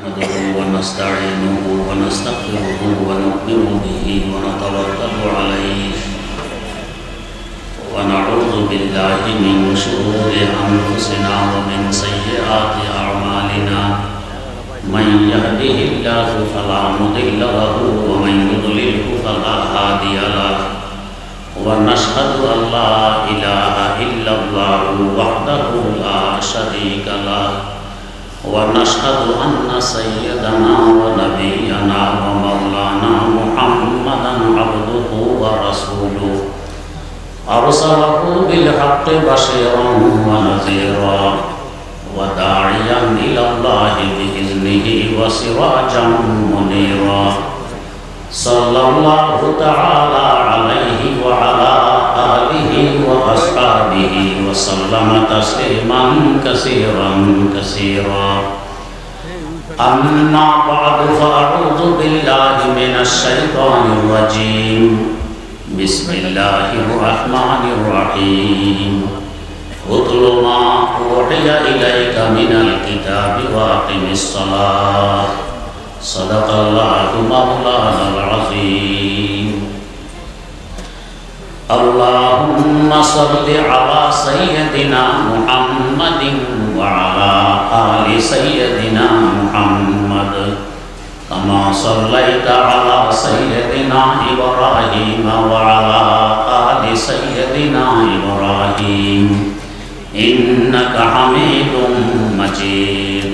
نحمده ونستعينه ونستغفره ونؤمن به ونتوكل عليه. ونعوذ بالله من شرور أنفسنا ومن سيئات أعمالنا. من يهده الله فلا مضل له ومن يضلله فلا هادي له. ونشهد أن لا إله إلا الله وحده لا شريك له. ونشهد أن سيدنا ونبينا ومولانا محمدا عبده ورسوله. أرسله بالحق بشيرا ونذيرا وداعيا إلى الله بإذنه وسراجا منيرا. صلى الله تعالى عليه وعلى آله وأصحابه وسلم تسليما كثيرا كثيرا أما بعد فأعوذ بالله من الشيطان الرجيم بسم الله الرحمن الرحيم اتل ما أوحي إليك من الكتاب وأقم الصلاة صدق الله مولانا العظيم اللهم صل على سيدنا محمد وعلى آل سيدنا محمد كما صليت على سيدنا إبراهيم وعلى آل سيدنا إبراهيم إنك حميد مجيد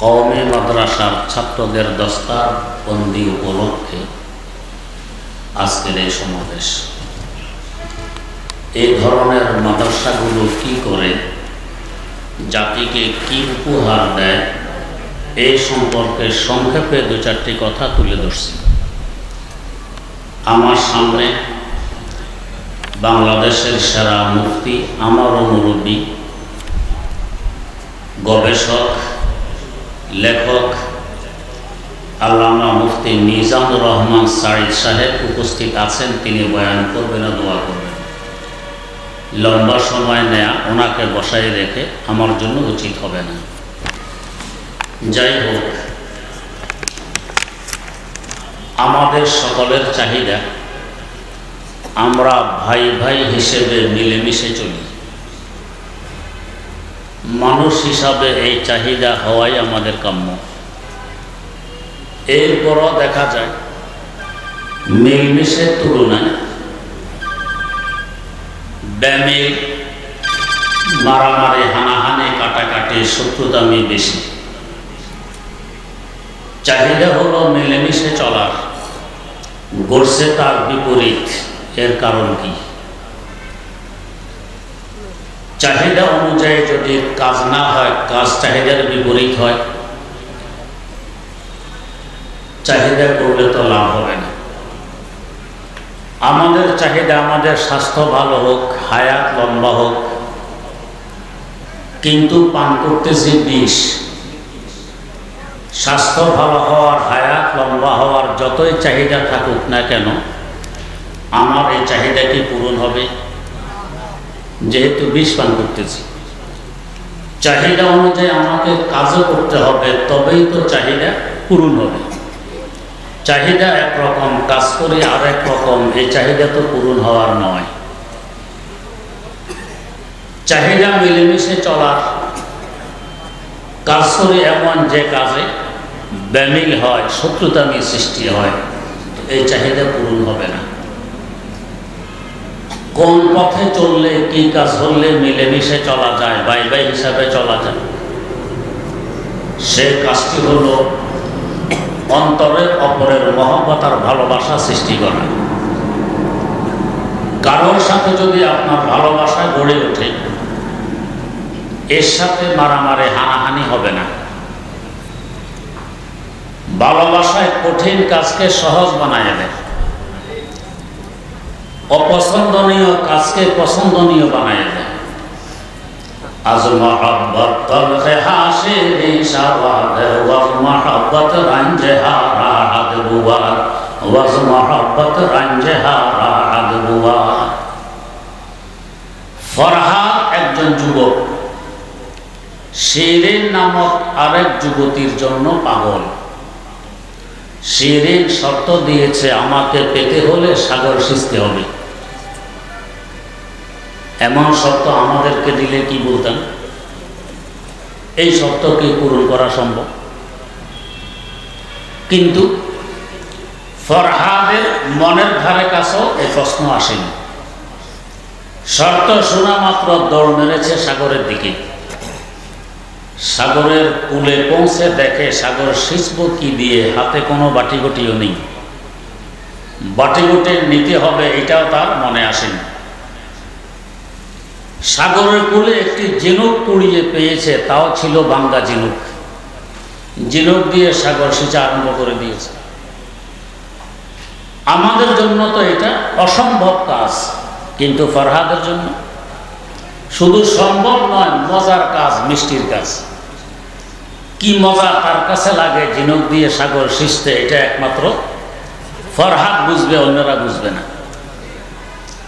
কওমে মাদ্রাসার ছাত্রদের দস্তার বন্দি উপলক্ষে আজকের এই সমাবেশ। এই ধরনের মাদ্রাসাগুলো কি করে জাতিকে কি উপহার দেয়, এই সম্পর্কে সংক্ষেপে দু চারটি কথা তুলে ধরছি। আমার সামনে বাংলাদেশের সেরা মুফতি আমারও মুরব্বী গবেষক লেখক আল্লামা মুফতি নিজামুর রহমান সাইদ সাহেব উপস্থিত আছেন, তিনি বয়ান করবেন দোয়া করবেন। লম্বা সময় নেয়া ওনাকে বসাই রেখে আমার জন্য উচিত হবে না। যাই হোক, আমাদের সকলের চাহিদা, আমরা ভাই ভাই হিসেবে মিলেমিশে চলি। মানুষ হিসাবে এই চাহিদা হওয়াই আমাদের কাম্য। এরপরও দেখা যায়, মিলমিশের তুলনায় ব্যামিল মারামারি, হানাহানি, কাটাকাটি, শত্রুতামি বেশি। চাহিদা হলো মিলেমিশে চলার, গড়ছে তার বিপরীত। এর কারণ কি? চাহিদা অনুযায়ী যদি কাজ না হয়, কাজ চাহিদার বিপরীত হয়, চাহিদা করলে তো লাভ হবে না। আমাদের চাহিদা আমাদের স্বাস্থ্য ভালো হোক, হায়াত লম্বা হোক, কিন্তু পান করতেছি বিষ। স্বাস্থ্য ভালো হওয়ার, হায়াত লম্বা হওয়ার যতই চাহিদা থাকুক না কেন, আমার এই চাহিদা কি পূরণ হবে? যেহেতু বিষ পান করতেছি। চাহিদা অনুযায়ী আমাকে কাজও করতে হবে, তবেই তো চাহিদা পূরণ হবে। চাহিদা একরকম, কাজ করে আর এক রকম এই চাহিদা তো পূরণ হওয়ার নয়। চাহিদা মিলেমিশে চলার, কাজ করে এমন যে কাজে ব্যামিল হয় শত্রুতামি সৃষ্টি হয়, এই চাহিদা পূরণ হবে না। কোন পথে চললে, কি কাজ করলে মিলেমিশে চলা যায় বাই বাই হিসাবে চলা যায়। সে কাজটি হল অন্তরের অপরের মহব্বত আর ভালোবাসা সৃষ্টি করা। কারোর সাথে যদি আপনার ভালোবাসা গড়ে ওঠে, এর সাথে মারামারি, হানাহানি হবে না। ভালোবাসায় কঠিন কাজকে সহজ বানায় দেয়। অপছন্দনীয় কাজকে পছন্দনীয় বানায় দেয়। আজ একজন যুবক। শিরিন নামক আরেক যুবতীর জন্য পাগল। শিরিন শর্ত দিয়েছে, আমাকে পেতে হলে সাগর সিঁচতে হবে। এমন শর্ত আমাদেরকে দিলে কি বলতেন এই শর্তকে পূরণ করা সম্ভব। কিন্তু ফরহাদের মনের ধারে কাছেও এই প্রশ্ন আসেনি। শর্ত শোনা মাত্র দৌড় মেরেছে সাগরের দিকে। সাগরের কুলে পৌঁছে দেখে সাগর সিঁচব কি দিয়ে, হাতে কোনো বাটিগুটিও নেই। বাটিগুটি নিতে হবে, এটাও তার মনে আসেনি। সাগরের কুলে একটি জিনুক কুড়িয়ে পেয়েছে, তাও ছিল বাঙ্গা জিনুক। জিনুক দিয়ে সাগর সিঁচা আরম্ভ করে দিয়েছে। আমাদের জন্য তো এটা অসম্ভব কাজ, কিন্তু ফরহাদের জন্য। শুধু সম্ভব নয়, মজার কাজ, মিষ্টির কাজ। কি মজা তার কাছে লাগে জিনুক দিয়ে সাগর সিঁচতে, এটা একমাত্র ফরহাদ বুঝবে, অন্যরা বুঝবে না।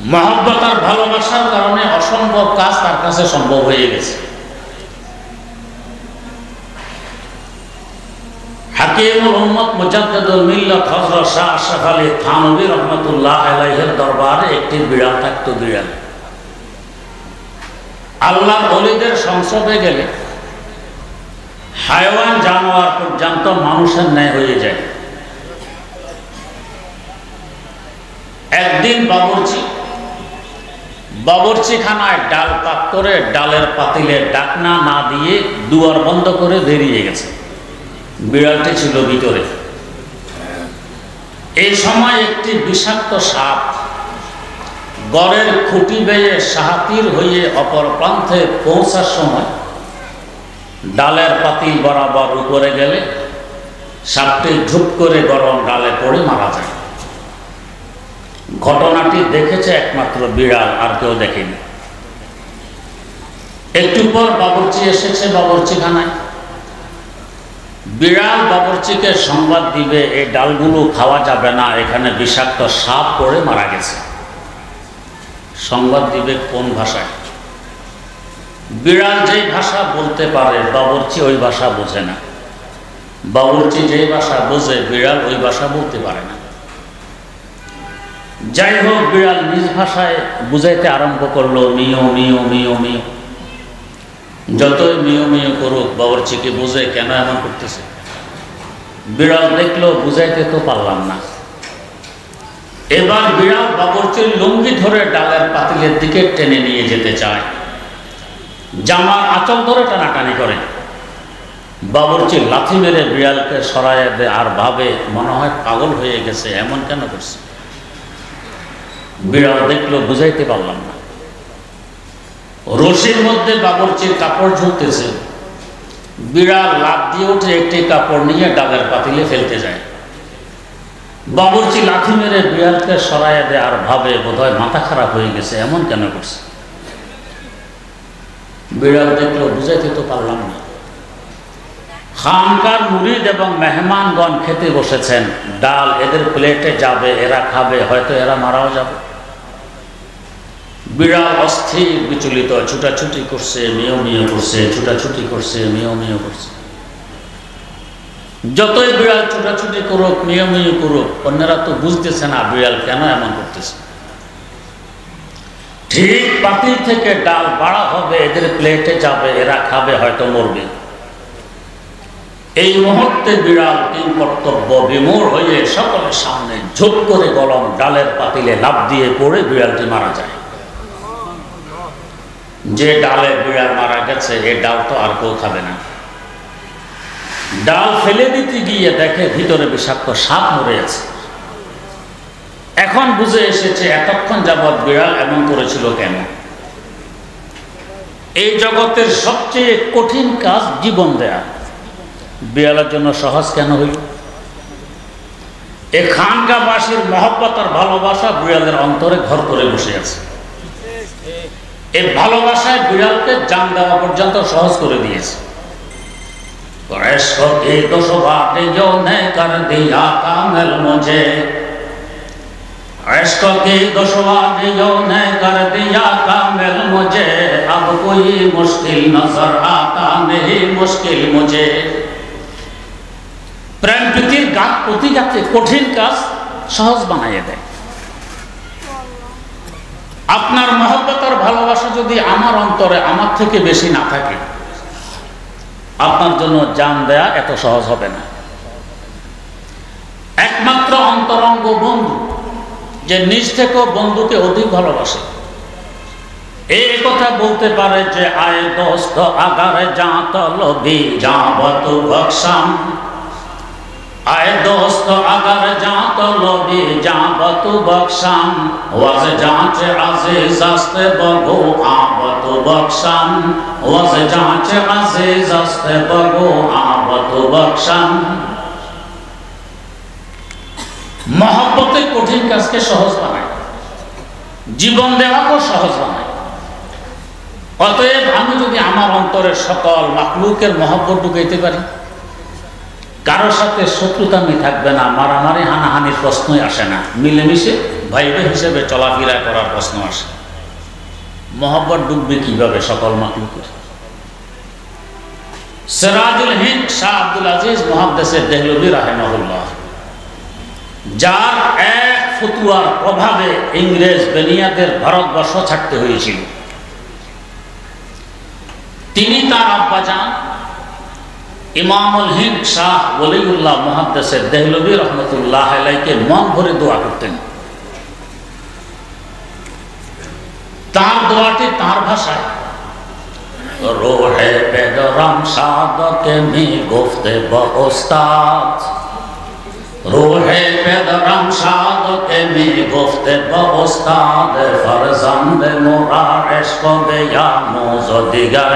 মহব্বত আর ভালোবাসার কারণে অসম্ভব কাজ তার কাছে সম্ভব হয়ে গেছে। শাহ আলী দরবারে একটি বিড়াল বিড়াল সংসদে গেলে হায়ওয়ান জানোয়ার পর্যন্ত মানুষের ন্যায় হয়ে যায়। একদিন বাবুর্চি বাবরচিখানায় ডাল পাক করে ডালের পাতিলে ডাকনা না দিয়ে দুয়ার বন্ধ করে বেরিয়ে গেছে। বিড়ালটি ছিল ভিতরে। এই সময় একটি বিষাক্ত সাপ গড়ের খুঁটি বেয়ে সাহাতির হয়ে অপর প্রান্তে পৌঁছার সময় ডালের পাতিল বরাবর উপরে গেলে সাপটি ঝুপ করে গরম ডালে পড়ে মারা যায়। ঘটনাটি দেখেছে একমাত্র বিড়াল, আর কেউ দেখেনি। একটু পর বাবরচি এসেছে বাবরচিখানায়। বিড়াল বাবরচিকে সংবাদ দিবে এই ডালগুলো খাওয়া যাবে না, এখানে বিষাক্ত সাপ পড়ে মারা গেছে। সংবাদ দিবে কোন ভাষায়? বিড়াল যেই ভাষা বলতে পারে, বাবরচি ওই ভাষা বোঝে না। বাবরচি যেই ভাষা বোঝে, বিড়াল ওই ভাষা বলতে পারে না। যাই হোক বিড়াল নিজ ভাষায় বুঝাইতে আরম্ভ করল মিও মিও মিও মিও যতই মিও মিও করুক, বাবরচিকে বুঝে কেন এমন করতেছে? বিড়াল দেখল, বুঝাইতে তো পারলাম না। এবার বিড়াল বাবরচির লুঙ্গি ধরে ডালের পাতিলের দিকে টেনে নিয়ে যেতে চায়। জামার আঁচল ধরে টানাটানি করে। বাবরচি লাথি মেরে বিড়ালকে সরাই দেয় আর ভাবে, মনে হয় পাগল হয়ে গেছে, এমন কেন করছে? বিড়াল দেখল, বুঝাইতে পারলাম না। রশির মধ্যে বাবরচির কাপড় ঝুলতেছে। বিড়াল লাভ দিয়ে উঠে একটি কাপড় নিয়ে ডালের পাতিলে ফেলতে যায়। বাবরচি লাথি মেরে বিড়ালকে সরাইয়া দেয় আর ভাবে, বোধহয় মাথা খারাপ হয়ে গেছে, এমন কেন করছে? বিড়াল দেখল, বুঝাইতে তো পারলাম না। খানকার মুরিদ এবং মেহমানগণ খেতে বসেছেন। ডাল এদের প্লেটে যাবে, এরা খাবে, হয়তো এরা মারাও যাবে। বিড়াল অস্থির বিচলিত, ছুটাছুটি করছে, মিও মিও করছে, ছুটাছুটি করছে, মিও মিও করছে। যতই বিড়াল ছুটাছুটি করুক, মিও করুক, অন্যরা তো বুঝতেছে না বিড়াল কেন এমন করতেছে। ঠিক পাতিল থেকে ডাল বাড়া হবে, এদের প্লেটে যাবে, এরা খাবে, হয়তো মরবে। এই মুহূর্তে বিড়াল তিন কর্তব্য বিমূর হয়ে সকলের সামনে ঝোপ করে গলম ডালের পাতিলে লাভ দিয়ে পড়ে বিড়ালটি মারা যায়। যে ডালে বিড়াল মারা গেছে এই ডাল তো আর কেউ খাবে না। ডাল ফেলে দিতে গিয়ে দেখে ভিতরে বিষাক্ত সাপ মরে আছে। এখন বুঝে এসেছে এতক্ষণ যাবৎ বিড়াল এমন করেছিল কেন? এই জগতের সবচেয়ে কঠিন কাজ জীবন দেয়া। বিড়ালের জন্য সহজ কেন হইল? এ খানকাবাসীর মহব্বত আর ভালোবাসা বিড়ালের অন্তরে ঘর করে বসে আছে। এই ভালোবাসায় বিড়ালকে জান দেওয়া পর্যন্ত সহজ করে দিয়েছে। মুঝে عشق کی دشواری মুশকিল মুঝে প্রেম প্রীতির গাত প্রতিঘাতে কঠিন কাজ সহজ বানাইয়ে দেয়। আপনার মহব্বত ভালোবাসা যদি আমার অন্তরে আমার থেকে বেশি না থাকে, আপনার জন্য জান দেয়া এত সহজ হবে না। একমাত্র অন্তরঙ্গ বন্ধু যে নিজ থেকেও বন্ধুকে অধিক ভালোবাসে। এই কথা বলতে পারে যে, আয় দোস্ত, আগারে যা তলবি যাবত বকসাম আয় দোস্ত, আগার যা তলবি যাবত বকসাম ওয়াজ যাচ আজিজ আস্তে বগো আবত বকসাম ওয়াজ যাচ আজিজ আস্তে বগো আবত বকসাম মহব্বতে কঠিন কাজকে সহজ বানায়। জীবন দেওয়াকেও সহজ বানায়। অতএব আমি যদি আমার অন্তরের সকল মাকলুকের মহব্বত ঢুকাইতে পারি কারোর সাথে শত্রুতা শত্রুতামি থাকবে না। মারামারি, হানাহানির প্রশ্নই আসে না। মিলেমিশে ভাই ভাই হিসেবে চলাফেরা করার প্রশ্ন আসে। মহব্বত ডুববে কীভাবে সকল মাকলুকের? সেরাজুল হিন্দ শাহ আব্দুল আজিজ মহাদ্দেশের দেহলবি রাহেমহুল্লাহ। যার এক ফতুয়ার প্রভাবে ইংরেজ বেনিয়াদের ভারতবর্ষ ছাড়তে হয়েছিল। তিনি তার আব্বাজান ইমামুল হিন্দ শাহ ওলিউল্লাহ মহাদ্দেশের দেহলবী রহমতুল্লাহ আলাইকে মন ভরে দোয়া করতেন। তার দোয়াটি তার ভাষায়, রোহে বেদরাম সাদকে মি গুফতে বস্তাদ রোহে বেদরাম সাদকে মি গুফতে বস্তাদ ফরজন্দ মোরা এশক বেয়া মোজো দিগার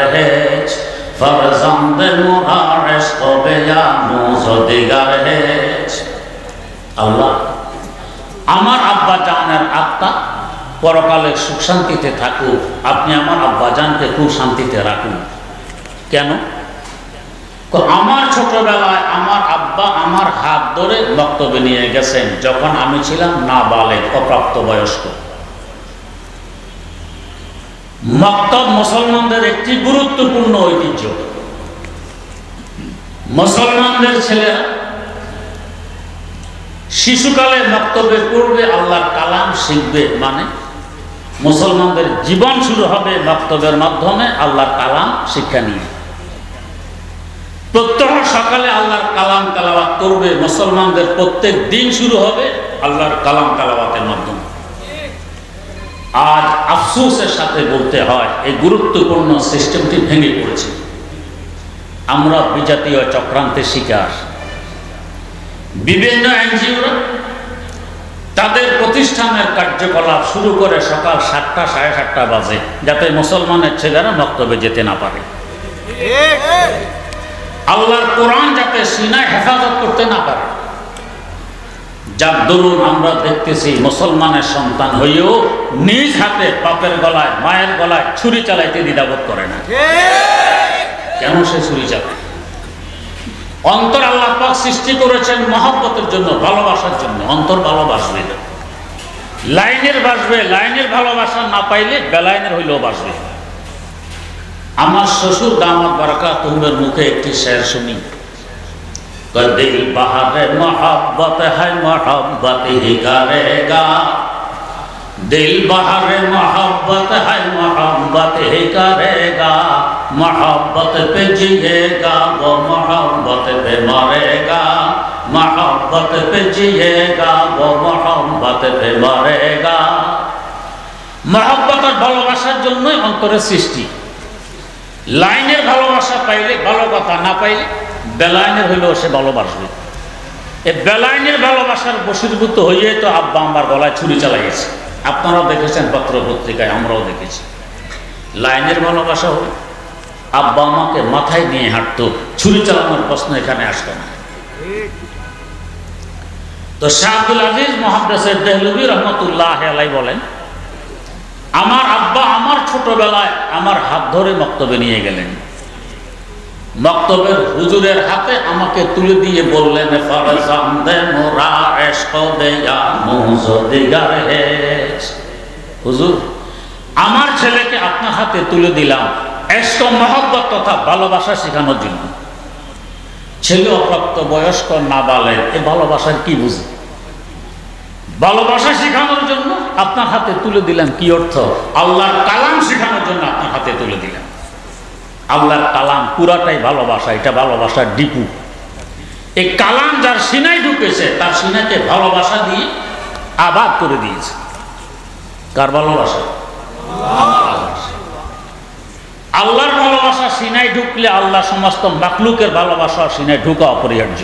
আল্লাহ আমার আব্বা জানের আত্মা পরকালে সুখ শান্তিতে থাকুক, আপনি আমার আব্বাজানকে খুব শান্তিতে রাখুন। কেন? আমার ছোটবেলায় আমার আব্বা আমার হাত ধরে বক্তব্য নিয়ে গেছেন, যখন আমি ছিলাম না বালে অপ্রাপ্ত বয়স্ক মক্তব মুসলমানদের একটি গুরুত্বপূর্ণ ঐতিহ্য। মুসলমানদের ছেলেরা শিশুকালে মক্তব্যে পড়বে আল্লাহর কালাম শিখবে মানে মুসলমানদের জীবন শুরু হবে বক্তব্যের মাধ্যমে আল্লাহর কালাম শিক্ষা নিয়ে। প্রত্যহ সকালে আল্লাহর কালাম কালাবাত করবে, মুসলমানদের প্রত্যেক দিন শুরু হবে আল্লাহর কালাম মাধ্যমে আজ আফসোসের সাথে বলতে হয় এই গুরুত্বপূর্ণ সিস্টেমটি ভেঙে পড়েছে। আমরা বিজাতীয় চক্রান্তের শিকার। বিভিন্ন এনজিওরা তাদের প্রতিষ্ঠানের কার্যকলাপ শুরু করে সকাল সাতটা সাড়ে সাতটা বাজে যাতে মুসলমানের ছেলেরা বক্তব্যে যেতে না পারে। আল্লাহর কোরআন যাতে সিনায় হেফাজত করতে না পারে। যার দরুন আমরা দেখতেছি, মুসলমানের সন্তান হয়েও নিজ হাতে বাপের গলায়, মায়ের গলায় ছুরি চালাইতে দ্বিধাবোধ করে না। কেন সে ছুরি চালায়? অন্তর আল্লাহ পাক সৃষ্টি করেছেন মহব্বতের জন্য, ভালোবাসার জন্য। অন্তর ভালোবাসবে লাইনের বাসবে, লাইনের ভালোবাসা না পাইলে বেলাইনের হইলেও বাসবে আমার শ্বশুর দামাত বারাকা তুমের মুখে একটি শের শুনি। দিল বাহারে মোহাব্বত হ্যাঁ মোহাব্বত হি করেগা दिल बहार मोहब्बत है मोहब्बत ही करेगा मोहब्बत पे जिएगा वो मोहब्बत पे मरेगा मोहब्बत पे जिएगा वो मोहब्बत पे मरेगा মহব্বত আর ভালোবাসার জন্যই অন্তরের সৃষ্টি লাইনের ভালোবাসা পাইলে ভালো কথা না পাইলে বেলাইনের হইলেও সে ভালোবাসবে। এই বেলাইনের ভালোবাসার বসীভূত হয়ে তো আব্বা আমার গলায় ছুরি চালাইয়েছে। আপনারাও দেখেছেন পত্র পত্রিকায়, আমরাও দেখেছি। লাইনের ভালোবাসা হল আব্বা আমাকে মাথায় নিয়ে হাঁটতো, ছুরি চালানোর প্রশ্ন এখানে আসতো না। তো শাহ আব্দুল আজিজ মহাদ্দেশের দেহলুবি রহমতুল্লাহ আলাই বলেন, আমার আব্বা আমার ছোটবেলায় আমার হাত ধরে মক্তবে নিয়ে গেলেন। মক্তবের হুজুরের হাতে আমাকে তুলে দিয়ে বললেন হুজুর, আমার ছেলেকে আপনার হাতে তুলে দিলাম। এষ্ট মহব্বত তথা ভালোবাসা শেখানোর জন্য। ছেলে অপ্রাপ্ত বয়স্ক না বালেন এ ভালোবাসার কি বুঝে? ভালোবাসা শেখানোর জন্য আপনার হাতে তুলে দিলাম কি অর্থ? আল্লাহর কালাম শেখানোর জন্য আপনার হাতে তুলে দিলাম। আল্লাহর কালাম পুরাটাই ভালোবাসা, এটা ভালোবাসার ডিপু। এই কালাম যার সিনাই ঢুকেছে, তার সিনাকে ভালোবাসা দিয়ে আবাদ করে দিয়েছে। কার ভালোবাসা? আল্লাহর ভালোবাসা সিনাই ঢুকলে আল্লাহ সমস্ত মাকলুকের ভালোবাসা সিনাই ঢুকা অপরিহার্য।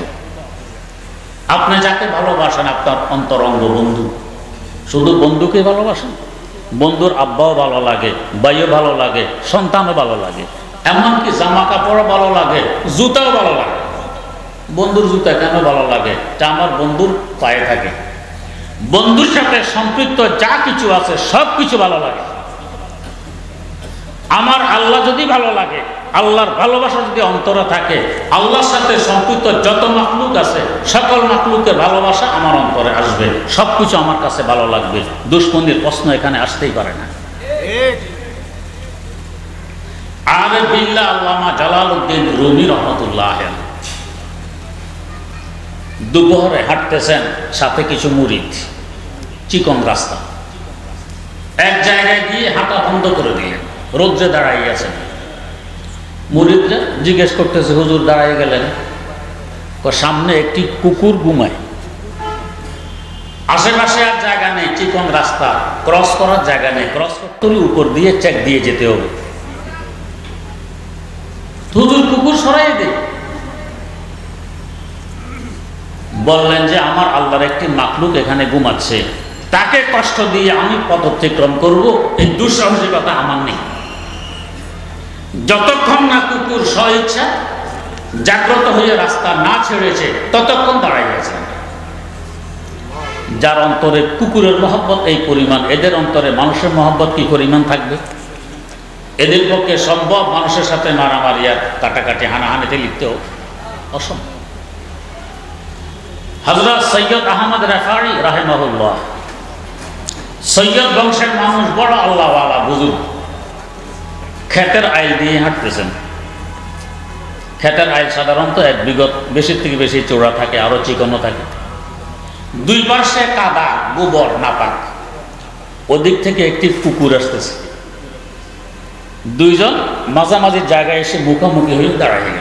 আপনি যাকে ভালোবাসেন, আপনার অন্তরঙ্গ বন্ধু। শুধু বন্ধুকে ভালোবাসেন? বন্ধুর আব্বাও ভালো লাগে বাইও ভালো লাগে, সন্তানও ভালো লাগে। এমনকি জামা কাপড়ও ভালো লাগে, জুতাও ভালো লাগে। বন্ধুর জুতা কেন ভালো লাগে? তা আমার বন্ধুর পায়ে থাকে। বন্ধুর সাথে সম্পৃক্ত যা কিছু আছে, সব কিছু ভালো লাগে। আমার আল্লাহ যদি ভালো লাগে, আল্লাহর ভালোবাসা যদি অন্তরে থাকে, আল্লাহর সাথে সম্পৃক্ত যত মাকলুক আছে, সকল মাকলুকের ভালোবাসা আমার অন্তরে আসবে। সব কিছু আমার কাছে ভালো লাগবে। দুশ্মনির প্রশ্ন এখানে আসতেই পারে না। আরে বিল্লা আল্লামা জালাল উদ্দিন রুমি রহমতুল্লাহ দুপুরে হাঁটতেছেন, সাথে কিছু মুরিদ, চিকন রাস্তা। এক জায়গায় গিয়ে হাঁটা বন্ধ করে দিলেন রৌদ্রে দাঁড়াই আছেন। মুরিদরা জিজ্ঞেস করতেছে, হুজুর দাঁড়াই গেলেন? সামনে একটি কুকুর ঘুমায়। আশেপাশে আর জায়গা নেই, চিকন রাস্তা, ক্রস করার জায়গা নেই, ক্রস করতে উপর দিয়ে চেক দিয়ে যেতে হবে। হুজুর কুকুর সরাই দে। বললেন যে, আমার আল্লাহর একটি মাকলুক এখানে ঘুমাচ্ছে। তাকে কষ্ট দিয়ে আমি পথ করব, এই দুঃসাহসিকতা আমার নেই। যতক্ষণ না কুকুর স্বইচ্ছা জাগ্রত হয়ে রাস্তা না ছেড়েছে, ততক্ষণ দাঁড়াই গেছে যার অন্তরে কুকুরের মহব্বত, এই পরিমাণ। এদের অন্তরে মানুষের মহব্বত কি পরিমাণ থাকবে? এদের পক্ষে সম্ভব মানুষের সাথে মারামারি আর কাটাকাটি, হানাহানিতে লিখতেও অসম্ভব। হজরত সৈয়দ আহমদ রেফারি রাহেমাহুল্লাহ। সৈয়দ বংশের মানুষ বড় আল্লাহওয়ালা, বুজুর্গ। ক্ষেতের আইল দিয়ে হাঁটতেছেন। ক্ষেতের আইল সাধারণত এক বিগত, বেশির থেকে বেশি চোরা থাকে, আরও চিকনও থাকে। দুই পার্শ্বে কাদা, গোবর, নাপাক। ওদিক থেকে একটি কুকুর আসতেছে। দুইজন মাঝামাঝি জায়গায় এসে মুখোমুখি হয়ে দাঁড়ায় গেল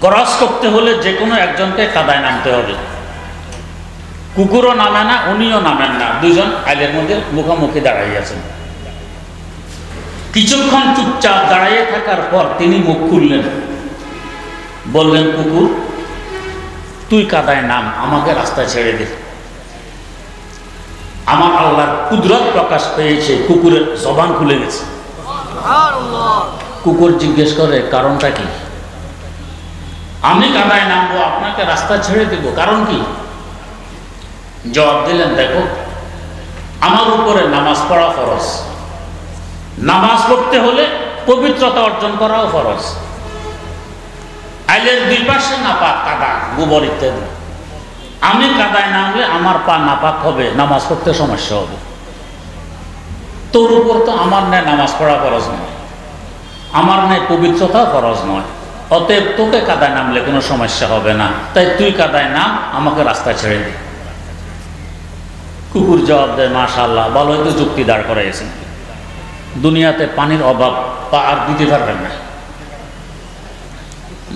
ক্রস করতে হলে যে কোনো একজনকে কাদায় নামতে হবে। কুকুরও নামে না, উনিও নামেন না। দুইজন আইলের মধ্যে মুখোমুখি দাঁড়াই আছেন। কিছুক্ষণ চুপচাপ দাঁড়িয়ে থাকার পর তিনি মুখ খুললেন। বললেন, কুকুর, তুই কাদায় নাম, আমাকে রাস্তায় ছেড়ে দে। আমার আল্লাহর কুদরত প্রকাশ পেয়েছে কুকুরের জবান খুলে গেছে। কুকুর জিজ্ঞেস করে কারণটা কি? আমি কাদায় নামবো আপনাকে রাস্তা ছেড়ে দেব কারণ কি? জবাব দিলেন দেখো আমার উপরে নামাজ পড়া ফরজ। নামাজ পড়তে হলে পবিত্রতা অর্জন করাও ফরজ। আইলের দুই পাশে নাপাক কাদা গোবর ইত্যাদি। আমি কাদায় নামলে আমার পা নাপাক হবে, নামাজ পড়তে সমস্যা হবে। তোর উপর তো আমার নেয় নামাজ পড়া ফরজ নয়, আমার নেয় পবিত্রতা ফরজ নয়। অতএব তোকে কাদায় নামলে কোনো সমস্যা হবে না। তাই তুই কাদায় নাম, আমাকে রাস্তা ছেড়ে দে। কুকুর জবাব দেয় মাশাল্লাহ ভালোই তো যুক্তি দাঁড় করাইছেন দুনিয়াতে পানির অভাব, পা আর দিতে পারবেন না।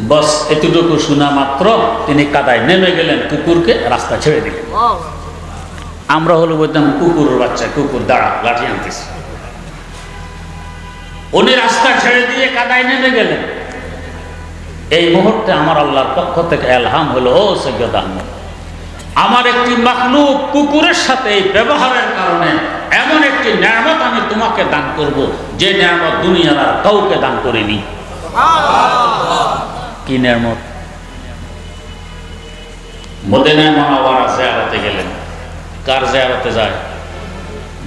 বস এতটুকু শোনা মাত্র তিনি কাদায় নেমে গেলেন কুকুরকে রাস্তা ছেড়ে দিলেন। আমরা হলো বলতাম কুকুরের বাচ্চা কুকুর দাঁড়া লাঠি আনতেছি। উনি রাস্তা ছেড়ে দিয়ে কাদায় নেমে গেলেন। এই মুহূর্তে আমার আল্লাহর পক্ষ থেকে এলহাম হলো ও সৈয়দ আহমদ আমার একটি মাখলুক কুকুরের সাথে এই ব্যবহারের কারণে এমন একটি নিয়ামত আমি তোমাকে দান করব যে নিয়ামত দুনিয়ার আর কাউকে দান করিনি। কি নিয়ামত? মদিনায় মনোয়ারা জিয়ারতে গেলেন। কার জিয়ারতে যায়?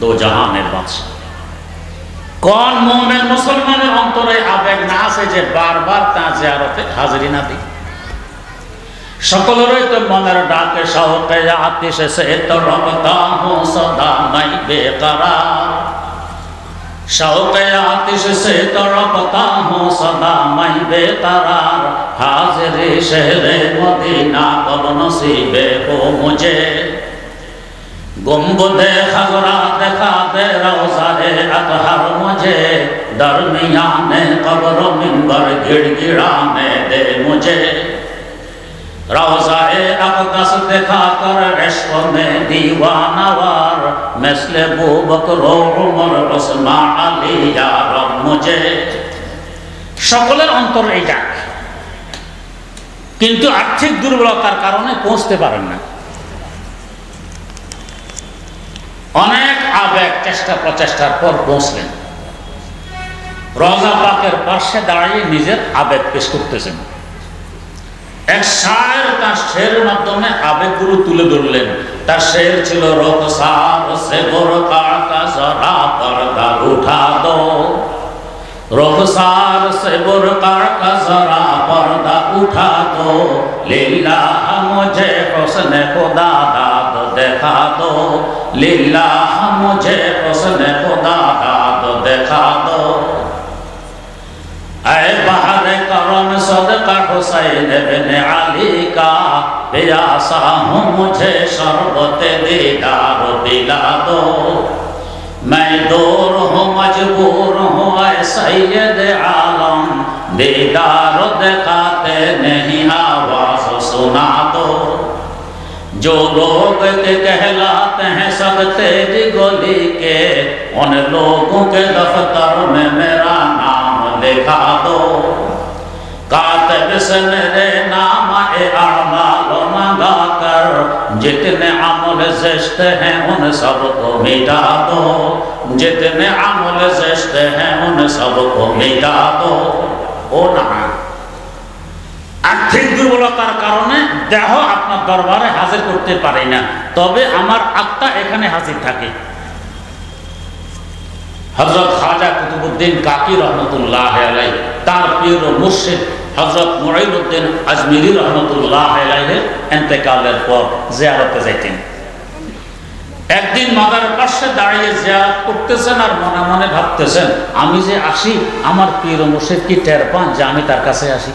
দো জাহানের বাদশাহ কোন মোমেন মুসলমানের অন্তরে আবেগ না আছে যে বারবার তা জিয়ারতে হাজিরি না দিই সকলেরই তো মনের ডাকে শহকে আতিশে সে তো রবতা হো সদা নাই বেকরার। শওকে আতিশ সে তড়পতা হো সদা মাই বেতারার। হাজির শহরে মদিনা কব নসিবে হো মুঝে। গুম্বদে হাজরা দেখা দে রওজারে আতহার মুঝে। দরমিয়ানে কবর মিম্বর গিড়গিড়ানে দে মুঝে। সকলের অন্তর এই ডাক কিন্তু আর্থিক দুর্বলতার কারণে পৌঁছতে পারেন না। অনেক আবেগ, চেষ্টা, প্রচেষ্টার পর পৌঁছলেন। রজা পাকের পাশে দাঁড়িয়ে নিজের আবেগ পেশ করতেছেন। এক শায়ের তার শেরের মাধ্যমে আবেগগুলো তুলে ধরলেন। তার শের ছিল রক সার সে পর্দা উঠা লীলা মুঝে দাদ দেখা দো লীলা মুঝে দাদ দেখা বাহারে کرم صدقہ حسین بن علی کا پیاسا ہوں مجھے شربت دیدار دلا دو۔ میں دور ہوں، مجبور ہوں، اے سید عالم۔ دیدار دکھاتے نہیں، آواز سنا دو۔ جو لوگ کے کہلاتے ہیں، سب تیری گولی کے، ان لوگوں کے دفتر میں میرا نام دکھا دو۔ कातिब से मेरे नाम ए अमाल मंगा कर जितने अमल जिश्त हैं उन सबको मिटा दो जितने अमल जिश्त हैं उन सबको मिटा दो ও না আর্থিক দুর্বলতার কারণে দেহ আপনার দরবারে হাজির করতে পারি না তবে আমার আত্মা এখানে হাজির থাকে হজরত খাজা কুতুবুদ্দিন কাকি রহমতুল্লাহ আলাই তার প্রিয় মুর্শিদ পর একদিন পাশে দাঁড়িয়ে করতেছেন আর মনে মনে ভাবতেছেন, আমি যে আসি, আমার প্রিয় মুর্শিদ কি টের পান যে আমি তার কাছে আসি?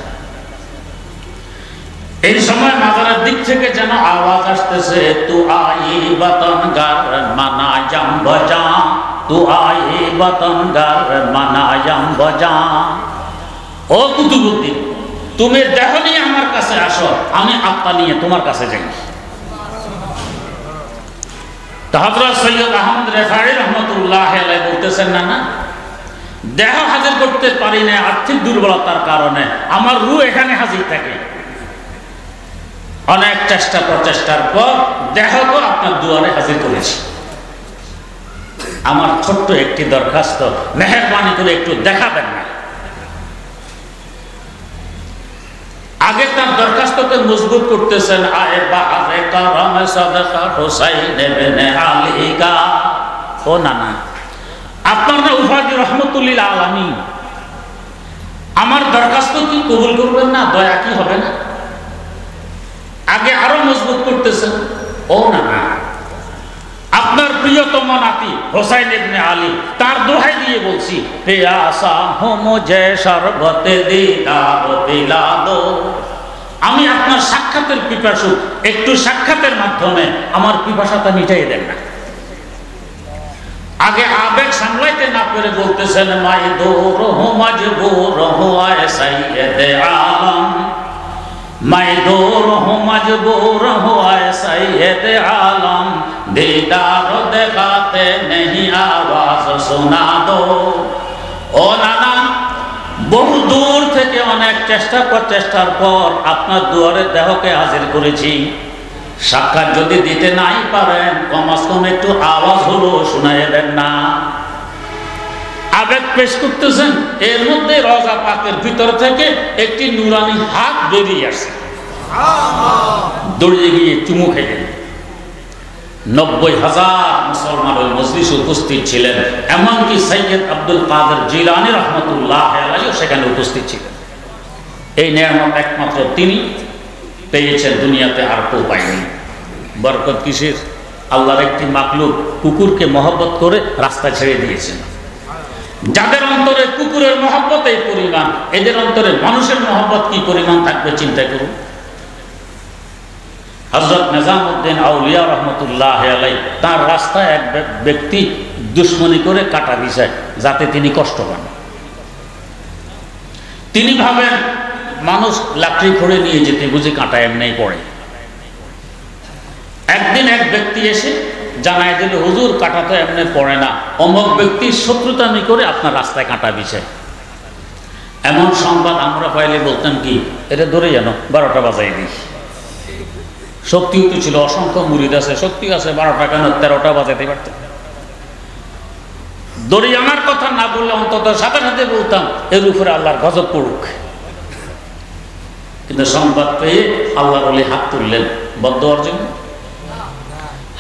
এই সময় মাজারের দিক থেকে যেন আওয়াজ আসতেছে, তু আই বতন গার মানা জাম গার মানা ও কুতুবুদ্দিন তুমি দেহ নিয়ে আমার কাছে আসো, আমি আত্মা নিয়ে তোমার কাছে যাই। সৈয়দ আহমদ না না দেহ হাজির করতে পারি না আর্থিক দুর্বলতার কারণে আমার রু এখানে হাজির থাকে। অনেক চেষ্টা দেহকে আপনার দুয়ারে হাজির করেছি। আমার ছোট্ট একটি দরখাস্ত, মেহরবানি করে একটু দেখাবেন না। আগে তার দরখাস্তকে মজবুত করতেছেন আরে বাহারে করম সদকা হোসাইন ইবনে আলীগা ও না না আপনার না উপাধি রহমতুল্লিল আলামিন। আমার দরখাস্ত কি কবুল করবেন না? দয়া কি হবে না? আগে আরও মজবুত করতেছেন। ও না না আপনার প্রিয়তম নাতি হোসাইন ইবনে আলী, তার দোহাই দিয়ে বলছি পেয়াসা হো মুঝে শরবতে দিদার দিলা আমি আপনার সাক্ষাতের পিপাসু, একটু সাক্ষাতের মাধ্যমে আমার পিপাসাটা মিটাই দেন না। আগে আবেগ সামলাইতে না পেরে বলতেছেন, মাই দৌর হো মজবুর হো আয় সাইয়েদে আলম। মাই দৌর হো মজবুর হো আয় সাইয়েদে আলম। দিদার দেখাতে নেহি আওয়াজ শোনা দো। ও নানা, বহু দূর থেকে অনেক চেষ্টা পর চেষ্টার পর আপনার দুয়ারে দেহকে হাজির করেছি। সাক্ষাৎ যদি দিতে নাই পারেন কমাস কম একটু আওয়াজ হলো শোনাই দেন না। আবেগ পেশ করতেছেন, এর মধ্যে রজা পাকের ভিতর থেকে একটি নুরানি হাত বেরিয়ে আসে। দৌড়িয়ে গিয়ে চুমু খেলেন। নব্বই হাজার মুসলমান ওই মজলিস উপস্থিত ছিলেন। এমনকি সৈয়দ আব্দুল কাদের জিলানি রহমতুল্লাহ সেখানে উপস্থিত ছিলেন। এই নিয়ামত একমাত্র তিনি পেয়েছেন, দুনিয়াতে আর কেউ পায়নি। বরকত কিসের? আল্লাহর একটি মাকলুক কুকুরকে মহব্বত করে রাস্তা ছেড়ে দিয়েছেন। যাদের অন্তরে কুকুরের মহব্বত এই পরিমাণ, এদের অন্তরে মানুষের মহব্বত কি পরিমাণ থাকবে চিন্তা করুন। হজরত নিজামুদ্দিন আউলিয়া রহমতুল্লাহ আলাই তার রাস্তায় এক ব্যক্তি দুশ্মনী করে কাটা দিছে, যাতে তিনি কষ্ট পান। তিনি ভাবেন, মানুষ লাকড়ি ফোড়ে নিয়ে যেতে বুঝে কাঁটা এমনি পড়ে। একদিন এক ব্যক্তি এসে জানাই দিল, হুজুর, কাঁটা তো এমনি পড়ে না। অমক ব্যক্তির শত্রুতামি করে আপনার রাস্তায় কাঁটা বিছে এমন সংবাদ আমরা পাইলে বলতাম কি, এটা ধরে জানো বারোটা বাজাই দিই শক্তিও তো ছিল, অসংখ্য মুরিদ আছে, শক্তি আছে, বারোটা কেন তেরোটা বাজাতে পারতেন দড়ি আমার কথা না বললে অন্তত সাথে সাথে বলতাম, এর উপরে আল্লাহর গজব পড়ুক। কিন্তু সংবাদ পেয়ে আল্লাহ বলে হাত তুললেন, বদ্ধ অর্জন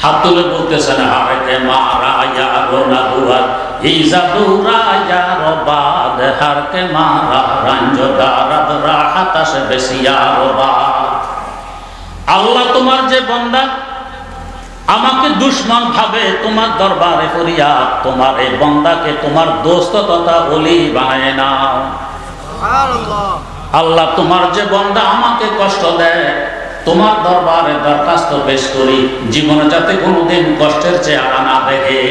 হাত তুলে বলতেছেন হারে মারা হারকে মারা রাঞ্জ দারাদ আসে বেশি বাদ আল্লাহ তোমার যে বন্দা আমাকে দুশ্মন ভাবে তোমার দরবারে করিয়া তোমার এই বন্দাকে তোমার দোস্ত তথা বলি বানায় নাও। আল্লাহ তোমার যে বন্দা আমাকে কষ্ট দেয় তোমার দরবারে দরখাস্ত পেশ করি জীবনে যাতে কোনোদিন কষ্টের চেহারা না দেখে।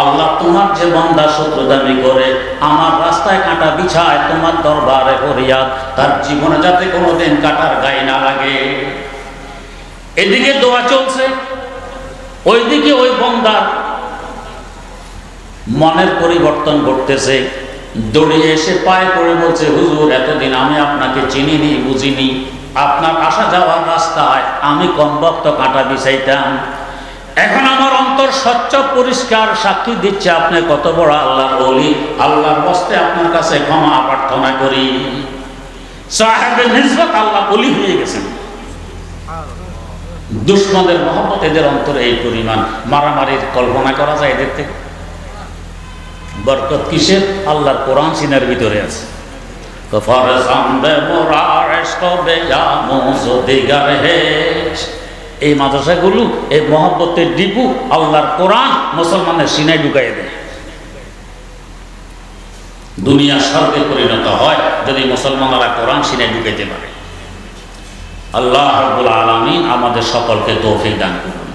আল্লাহ তোমার যে বন্দা শত্রুদামি করে, আমার রাস্তায় কাঁটা বিছায় তোমার দরবারে করিয়া তার জীবনে যাতে কোনোদিন কাটার গায়ে না লাগে। এদিকে দোয়া চলছে, ওইদিকে ওই বন্দার মনের পরিবর্তন ঘটতেছে। দৌড়িয়ে এসে পায়ে পড়ে বলছে, হুজুর, এতদিন আমি আপনাকে চিনিনি, বুঝিনি। আপনার আসা যাওয়ার রাস্তায় আমি কম বক্ত কাঁটা বিছাইতাম। এখন আমার অন্তর স্বচ্ছ, পরিষ্কার সাক্ষী দিচ্ছে, আপনি কত বড় আল্লাহ বলি আল্লাহর বস্তে আপনার কাছে ক্ষমা প্রার্থনা করি। আল্লাহ বলি হয়ে গেছেন। দুশ্মনের মহব্বত এদের অন্তরে এই পরিমাণ। মারামারির কল্পনা করা যায় এদের থেকে? বরকত কিসের? আল্লাহর কোরআন সিনার ভিতরে আছে। এই মাদ্রাসাগুলো, এই মহব্বতের ডিপু আল্লাহর কোরআন মুসলমানের সিনাই ঢুকাই দেয়। দুনিয়া স্বর্গে পরিণত হয় যদি মুসলমানরা কোরআন সিনাই ঢুকাইতে পারে। আল্লাহ রবুল আলমিন আমাদের সকলকে তৌফিক দান করুন।